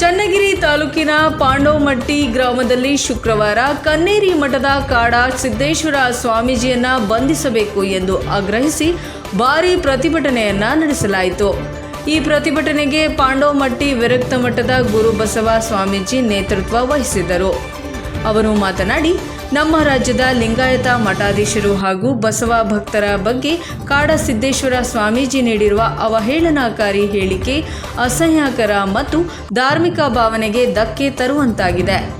ಚನ್ನಗಿರಿ ತಾಲೂಕಿನ ಪಾಂಡವಮಟ್ಟಿ ಗ್ರಾಮದಲ್ಲಿ ಶುಕ್ರವಾರ ಕನ್ನೇರಿ ಮಠದ ಕಾಡ ಸಿದ್ದೇಶ್ವರ ಸ್ವಾಮೀಜಿಯನ್ನ ಬಂಧಿಸಬೇಕು ಎಂದು ಆಗ್ರಹಿಸಿ ಭಾರೀ ಪ್ರತಿಭಟನೆಯನ್ನ ನಡೆಸಲಾಯಿತು. ಈ ಪ್ರತಿಭಟನೆಗೆ ಪಾಂಡವಮಟ್ಟಿ ವಿರಕ್ತ ಮಠದ ಗುರುಬಸವ ಸ್ವಾಮೀಜಿ ನೇತೃತ್ವ ವಹಿಸಿದ್ದರು. ಅವರು ಮಾತನಾಡಿ ನಮ್ಮ ರಾಜ್ಯದ ಲಿಂಗಾಯತ ಮಠಾಧೀಶರು ಹಾಗೂ ಬಸವ ಭಕ್ತರ ಬಗ್ಗೆ ಕಾಡ ಸಿದ್ದೇಶ್ವರ ಸ್ವಾಮೀಜಿ ನೀಡಿರುವ ಅವಹೇಳನಕಾರಿ ಹೇಳಿಕೆ ಅಸಹ್ಯಕರ ಮತ್ತು ಧಾರ್ಮಿಕ ಭಾವನೆಗೆ ಧಕ್ಕೆ ತರುವಂತಾಗಿದೆ.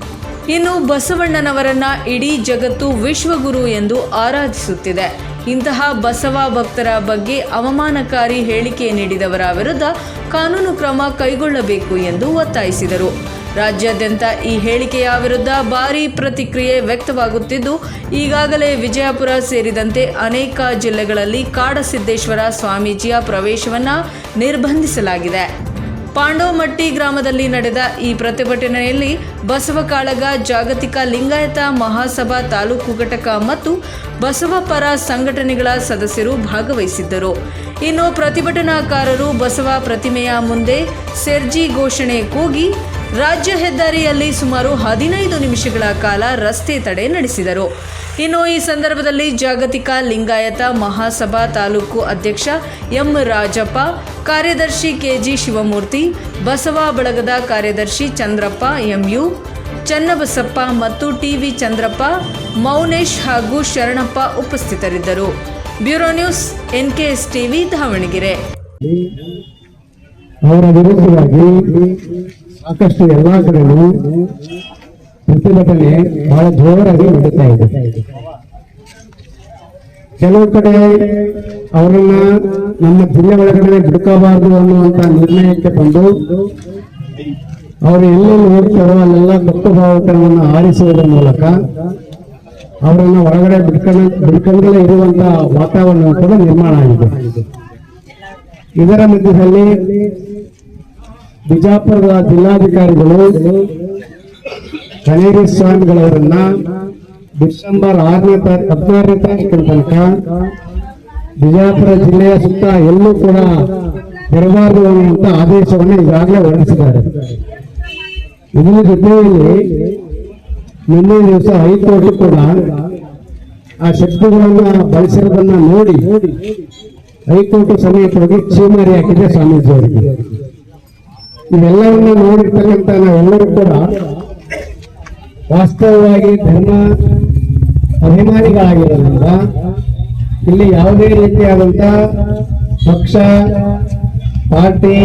ಇನ್ನು ಬಸವಣ್ಣನವರನ್ನ ಇಡೀ ಜಗತ್ತು ವಿಶ್ವಗುರು ಎಂದು ಆರಾಧಿಸುತ್ತಿದೆ. ಇಂತಹ ಬಸವ ಭಕ್ತರ ಬಗ್ಗೆ ಅವಮಾನಕಾರಿ ಹೇಳಿಕೆ ನೀಡಿದವರ ವಿರುದ್ಧ ಕಾನೂನು ಕ್ರಮ ಕೈಗೊಳ್ಳಬೇಕು ಎಂದು ಒತ್ತಾಯಿಸಿದರು. ರಾಜ್ಯಾದ್ಯಂತ ಈ ಹೇಳಿಕೆಯ ವಿರುದ್ಧ ಭಾರೀ ಪ್ರತಿಕ್ರಿಯೆ ವ್ಯಕ್ತವಾಗುತ್ತಿದ್ದು, ಈಗಾಗಲೇ ವಿಜಯಪುರ ಸೇರಿದಂತೆ ಅನೇಕ ಜಿಲ್ಲೆಗಳಲ್ಲಿ ಕಾಡಸಿದ್ದೇಶ್ವರ ಸ್ವಾಮೀಜಿಯ ಪ್ರವೇಶವನ್ನು ನಿರ್ಬಂಧಿಸಲಾಗಿದೆ. ಪಾಂಡೋಮಟ್ಟಿ ಗ್ರಾಮದಲ್ಲಿ ನಡೆದ ಈ ಪ್ರತಿಭಟನೆಯಲ್ಲಿ ಬಸವ ಕಾಳಗ ಜಾಗತಿಕ ಲಿಂಗಾಯತ ಮಹಾಸಭಾ ತಾಲೂಕು ಘಟಕ ಮತ್ತು ಬಸವಪರ ಸಂಘಟನೆಗಳ ಸದಸ್ಯರು ಭಾಗವಹಿಸಿದ್ದರು. ಇನ್ನು ಪ್ರತಿಭಟನಾಕಾರರು ಬಸವ ಪ್ರತಿಮೆಯ ಮುಂದೆ ಸೆರ್ಜಿ ಘೋಷಣೆ ಕೂಗಿ ರಾಜ್ಯ ಹೆದ್ದಾರಿಯಲ್ಲಿ ಸುಮಾರು ಹದಿನೈದು ನಿಮಿಷಗಳ ಕಾಲ ರಸ್ತೆ ತಡೆ ನಡೆಸಿದರು. ಇನ್ನು ಈ ಸಂದರ್ಭದಲ್ಲಿ ಜಾಗತಿಕ ಲಿಂಗಾಯತ ಮಹಾಸಭಾ ತಾಲೂಕು ಅಧ್ಯಕ್ಷ ಎಂ ರಾಜಪ್ಪ, ಕಾರ್ಯದರ್ಶಿ ಕೆಜಿ ಶಿವಮೂರ್ತಿ, ಬಸವ ಬಳಗದ ಕಾರ್ಯದರ್ಶಿ ಚಂದ್ರಪ್ಪ ಎಂಯು ಚನ್ನಬಸಪ್ಪ ಮತ್ತು ಟಿವಿ ಚಂದ್ರಪ್ಪ, ಮೌನೇಶ್ ಹಾಗೂ ಶರಣಪ್ಪ ಉಪಸ್ಥಿತರಿದ್ದರು. Bureau news NKS TV Davanagere. ಸಾಕಷ್ಟು ಎಲ್ಲಾ ಕಡೆಗೂ ಪ್ರತಿಭಟನೆ ಬಹಳ ಜೋರಾಗಿ ನಡೀತಾ ಇದೆ. ಕೆಲವು ಕಡೆ ಅವರನ್ನ ನಮ್ಮ ಜಿಲ್ಲೆ ಒಳಗಡೆ ಬಿಡ್ಕೋಬಾರದು ಅನ್ನುವಂತ ನಿರ್ಣಯಕ್ಕೆ ಬಂದು ಅವರು ಎಲ್ಲೆಲ್ಲಿ ಹೋಗ್ತಾರೋ ಅಲ್ಲೆಲ್ಲ ಭಕ್ತ ಭಾವಕರವನ್ನು ಆರಿಸುವುದರ ಮೂಲಕ ಅವರನ್ನ ಹೊರಗಡೆ ಬಿಡ್ಕೊಂಡ ಬಿಡ್ಕೊಂಡಲೇ ಇರುವಂತ ವಾತಾವರಣ ಕೂಡ ನಿರ್ಮಾಣ ಆಗಿದೆ. ಇದರ ಮಧ್ಯದಲ್ಲಿ ಬಿಜಾಪುರದ ಜಿಲ್ಲಾಧಿಕಾರಿಗಳು ಕನೇರಿ ಸ್ವಾಮಿಗಳವರನ್ನ ಡಿಸೆಂಬರ್ ಆರನೇ ತಾರೀಕು ಹದಿನಾರನೇ ತಾರೀಕಿನ ತನಕ ಬಿಜಾಪುರ ಜಿಲ್ಲೆಯ ಸುತ್ತ ಎಲ್ಲೂ ಕೂಡ ಇರಬಾರದು ಅನ್ನುವಂತ ಆದೇಶವನ್ನು ಈಗಾಗಲೇ ಹೊರಡಿಸಿದ್ದಾರೆ. ಇದರ ಜೊತೆಯಲ್ಲಿ ನಿನ್ನೆ ದಿವಸ ಹೈಕೋರ್ಟ್ ಕೂಡ ಆ ಶಕ್ತಿಗಳನ್ನ ಬಳಸಿರೋದನ್ನ ನೋಡಿ ಹೈಕೋರ್ಟ್ ಸಮೇತವಾಗಿ ಚೀಮಾರಿ ಹಾಕಿದೆ ಸ್ವಾಮೀಜಿ ಅವರಿಗೆ ಇವೆಲ್ಲವನ್ನ ನೋಡಿರ್ತಕ್ಕಂಥ ನಾವೆಲ್ಲರೂ ಕೂಡ ವಾಸ್ತವವಾಗಿ ಧರ್ಮ ಅಭಿಮಾನಿಗಳಾಗಿರೋದ್ರಿಂದ ಇಲ್ಲಿ ಯಾವುದೇ ರೀತಿಯಾದಂತ ಪಕ್ಷ, ಪಾರ್ಟಿ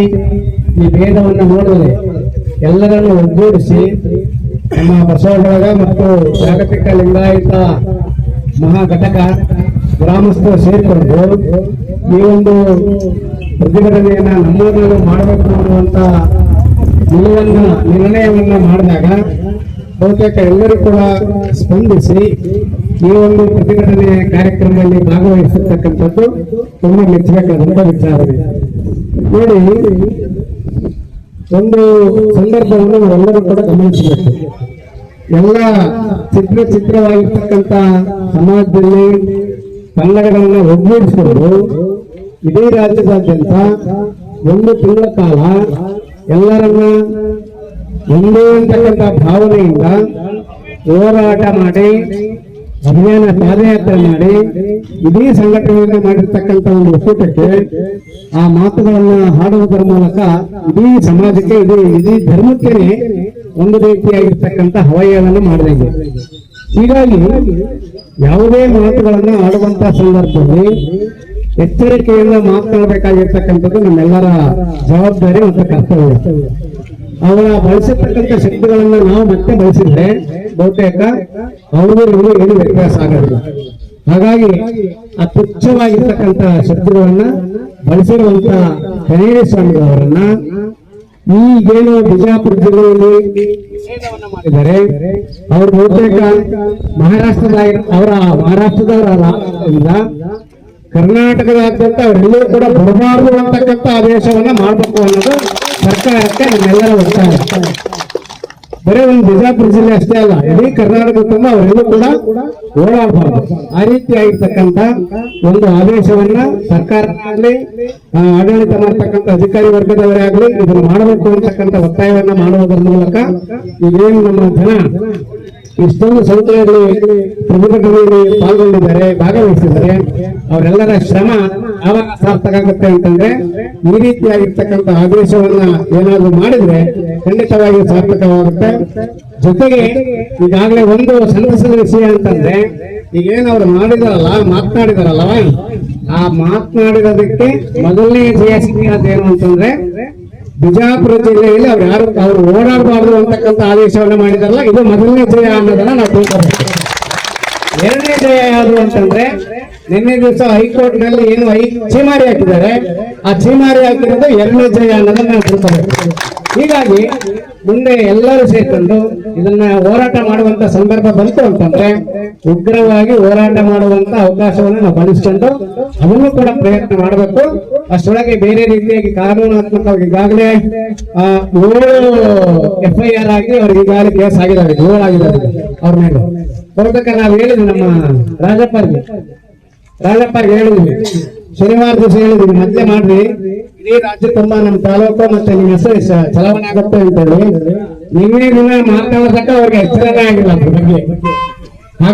ಈ ಭೇದವನ್ನು ನೋಡದೆ ಎಲ್ಲರನ್ನು ಒಗ್ಗೂಡಿಸಿ ನಮ್ಮ ಬಸವಬಳಗ ಮತ್ತು ಜಾಗತಿಕ ಲಿಂಗಾಯತ ಮಹಾ ಘಟಕ ಗ್ರಾಮಸ್ಥರು ಸೇರಿಕೊಂಡು ಈ ಒಂದು ಪ್ರತಿಭಟನೆಯನ್ನ ನಮ್ಮೂರಿನಲ್ಲಿ ಮಾಡಬೇಕು ಅನ್ನುವಂತ ನಿಲುವನ್ನ, ನಿರ್ಣಯವನ್ನ ಮಾಡಿದಾಗ ಬಹುತೇಕ ಎಲ್ಲರೂ ಕೂಡ ಸ್ಪಂದಿಸಿ ಈ ಒಂದು ಪ್ರತಿಭಟನೆ ಕಾರ್ಯಕ್ರಮದಲ್ಲಿ ಭಾಗವಹಿಸಿರ್ತಕ್ಕಂಥದ್ದು ತುಂಬ ಮೆಚ್ಚಬೇಕಾದಂತ ವಿಚಾರವಿದೆ ನೋಡಿ, ಒಂದು ಸಂದರ್ಭವನ್ನು ನಾವೆಲ್ಲರೂ ಕೂಡ ಗಮನಿಸಬೇಕು. ಎಲ್ಲ ಚಿತ್ರ ಚಿತ್ರವಾಗಿರ್ತಕ್ಕಂಥ ಸಮಾಜದಲ್ಲಿ ಕನ್ನಡಗಳನ್ನ ಒಗ್ಗೂಡಿಸಿಕೊಂಡು ಇಡೀ ರಾಜ್ಯದಾದ್ಯಂತ ಒಂದು ತಿಂಗಳ ಕಾಲ ಎಲ್ಲರನ್ನ ಒಂದೇ ಅಂತಕ್ಕಂಥ ಭಾವನೆಯಿಂದ ಹೋರಾಟ ಮಾಡಿ, ಅಭಿಯಾನ ಪಾದಯಾತ್ರೆ ಮಾಡಿ, ಇಡೀ ಸಂಘಟನೆಯಿಂದ ಮಾಡಿರ್ತಕ್ಕಂಥ ಒಂದು ಒಕ್ಕೂಟಕ್ಕೆ ಆ ಮಾತುಗಳನ್ನ ಹಾಡುವುದರ ಮೂಲಕ ಇಡೀ ಸಮಾಜಕ್ಕೆ, ಇಡೀ ಇಡೀ ಧರ್ಮಕ್ಕೇನೆ ಒಂದು ರೀತಿಯಾಗಿರ್ತಕ್ಕಂಥ ಹವಯವನ್ನು ಮಾಡಿದಂಗೆ. ಹೀಗಾಗಿ ಯಾವುದೇ ಮಾತುಗಳನ್ನು ಆಡುವಂತಹ ಸಂದರ್ಭದಲ್ಲಿ ಎಚ್ಚರಿಕೆಯಿಂದ ಮಾತನಾಡಬೇಕಾಗಿರ್ತಕ್ಕಂಥದ್ದು ನಮ್ಮೆಲ್ಲರ ಜವಾಬ್ದಾರಿ ಮತ್ತು ಕರ್ತವ್ಯ. ಅವರ ಬಳಸಿರ್ತಕ್ಕಂಥ ಶಕ್ತಿಗಳನ್ನ ನಾವು ಮತ್ತೆ ಬಳಸಿದ್ರೆ ಬಹುತೇಕ ಅವರು ಇವರು ಏನು ವ್ಯತ್ಯಾಸ ಆಗೋದಿಲ್ಲ. ಹಾಗಾಗಿ ಆ ತುಚ್ಛವಾಗಿರ್ತಕ್ಕಂಥ ಶಬ್ದಗಳನ್ನ ಬಳಸಿರುವಂತ ಕನೇರಿ ಸ್ವಾಮಿಗಳವರನ್ನ ಈಗೇನು ಬಿಜಾಪುರ ಜಿಲ್ಲೆಯಲ್ಲಿ ಮಾಡಿದ್ದಾರೆ. ಅವರು ಬಹುತೇಕ ಮಹಾರಾಷ್ಟ್ರದ ಅವರ ಮಹಾರಾಷ್ಟ್ರದವರ ಕರ್ನಾಟಕದಾದ್ಯಂತ ಅವರೆಲ್ಲರೂ ಕೂಡ ಬರಬಾರದು ಅಂತಕ್ಕಂಥ ಆದೇಶವನ್ನ ಮಾಡಬೇಕು ಅನ್ನೋದು ಸರ್ಕಾರಕ್ಕೆ ನಮ್ಮೆಲ್ಲರ ಒತ್ತಾಯ. ಬರೀ ಒಂದು ಬಿಜಾಪುರ ಜಿಲ್ಲೆ ಅಷ್ಟೇ ಅಲ್ಲ ಇಡೀ ಕರ್ನಾಟಕ ತುಂಬ ಅವರೆಲ್ಲೂ ಕೂಡ ಓಡಾಡಬಾರದು. ಆ ರೀತಿ ಆಗಿರ್ತಕ್ಕಂಥ ಒಂದು ಆದೇಶವನ್ನ ಸರ್ಕಾರ ಆಗ್ಲಿ ಆ, ಆಡಳಿತ ಮಾಡ್ತಕ್ಕಂಥ ಅಧಿಕಾರಿ ವರ್ಗದವರೇ ಆಗಲಿ ಇದನ್ನು ಮಾಡಬೇಕು ಅಂತಕ್ಕಂಥ ಒತ್ತಾಯವನ್ನ ಮಾಡುವುದರ ಮೂಲಕ ಈಗೇನು ನಮ್ಮ ಜನ ಇಷ್ಟೊಂದು ಸಂಖ್ಯೆಯಲ್ಲಿ ಪ್ರತಿಭಟನೆಯಲ್ಲಿ ಪಾಲ್ಗೊಂಡಿದ್ದಾರೆ, ಭಾಗವಹಿಸಿದ್ದಾರೆ. ಅವರೆಲ್ಲರ ಶ್ರಮ ಅವಾಗ ಸಾರ್ಥಕ ಆಗುತ್ತೆ ಅಂತಂದ್ರೆ ಈ ರೀತಿಯಾಗಿರ್ತಕ್ಕಂಥ ಆದೇಶವನ್ನ ಏನಾದರೂ ಮಾಡಿದ್ರೆ ಖಂಡಿತವಾಗಿ ಸಾರ್ಥಕವಾಗುತ್ತೆ. ಜೊತೆಗೆ ಈಗಾಗಲೇ ಒಂದು ಸಂತಸದ ವಿಷಯ ಅಂತಂದ್ರೆ, ಈಗೇನು ಅವ್ರು ಮಾಡಿದಾರಲ್ಲ ಮಾತನಾಡಿದಾರಲ್ಲ ಆ ಮಾತನಾಡಿರೋದಕ್ಕೆ ಮೊದಲನೇ ಜಯ ಸಿಕ್ಕಿರೋದೇನು ಅಂತಂದ್ರೆ ಬಿಜಾಪುರ ಜಿಲ್ಲೆಯಲ್ಲಿ ಅವ್ರು ಯಾರು ಅವ್ರು ಓಡಾಡಬಾರ್ದು ಅಂತಕ್ಕಂಥ ಆದೇಶವನ್ನ ಮಾಡಿದಾರಲ್ಲ, ಇದು ಮೊದಲನೇ ಜಯ ಅನ್ನೋದನ್ನ ನಾವು ತಿಳ್ಕೊಬೇಕು. ಎರಡನೇ ಜಯ ಯಾವುದು ಅಂತಂದ್ರೆ, ನಿನ್ನೆ ದಿವಸ ಹೈಕೋರ್ಟ್ನಲ್ಲಿ ಏನು ಹೈ ಚೀಮಾರಿ ಹಾಕಿದ್ದಾರೆ, ಆ ಚೀಮಾರಿ ಹಾಕಿರೋದು ಎರಡನೇ ಜಯ ಅನ್ನೋದನ್ನ ನಾವು ತಿಳ್ಕೊಬೇಕು. ಹೀಗಾಗಿ ಮುಂದೆ ಎಲ್ಲರೂ ಸೇರ್ಕೊಂಡು ಇದನ್ನ ಹೋರಾಟ ಮಾಡುವಂತ ಸಂದರ್ಭ ಬಂತು ಅಂತಂದ್ರೆ, ಉಗ್ರವಾಗಿ ಹೋರಾಟ ಮಾಡುವಂತ ಅವಕಾಶವನ್ನು ನಾವು ಬಳಸ್ಕೊಂಡು ಅದನ್ನು ಕೂಡ ಪ್ರಯತ್ನ ಮಾಡಬೇಕು. ಅಷ್ಟೊಳಗೆ ಬೇರೆ ರೀತಿಯಾಗಿ ಕಾನೂನಾತ್ಮಕವಾಗಿ ಈಗಾಗಲೇ ಏಳು ಎಫ್ ಐ ಆರ್ ಆಗಿ ಅವ್ರಿಗೆ ಈಗಾಗಲೇ ಕೇಸ್ ಆಗಿದ್ದಾರೆ ಏಳು ಆಗಿದ್ದಾವೆ ಅವ್ರ ಮೇಲೆ. ಹೋಗ್ಬೇಕ ನಾವು ಹೇಳಿದ್ವಿ ನಮ್ಮ ರಾಜಪ್ಪರ್ಗೆ. ರಾಜಪ್ಪರ್ಗೆ ಹೇಳಿದ್ವಿ. ಶನಿವಾರ ದಿವಸ ಹೇಳಿದ್ವಿ, ಮತ್ತೆ ಮಾಡ್ರಿ. ಇಡೀ ರಾಜ್ಯ ತುಂಬಾ ನಮ್ಮ ತಾಲೂಕು ಮತ್ತೆ ನಿಮ್ಮ ಹೆಸರು ಚಲಾವಣೆ ಆಗುತ್ತೆ ಅಂತ ಹೇಳಿ ನಿನ್ನೆ ಮಾತಾಡೋದಕ್ಕೆ ಅವ್ರಿಗೆ ಎಚ್ಚರನೇ ಆಗಿಲ್ಲ ಅದ್ರ ಬಗ್ಗೆ.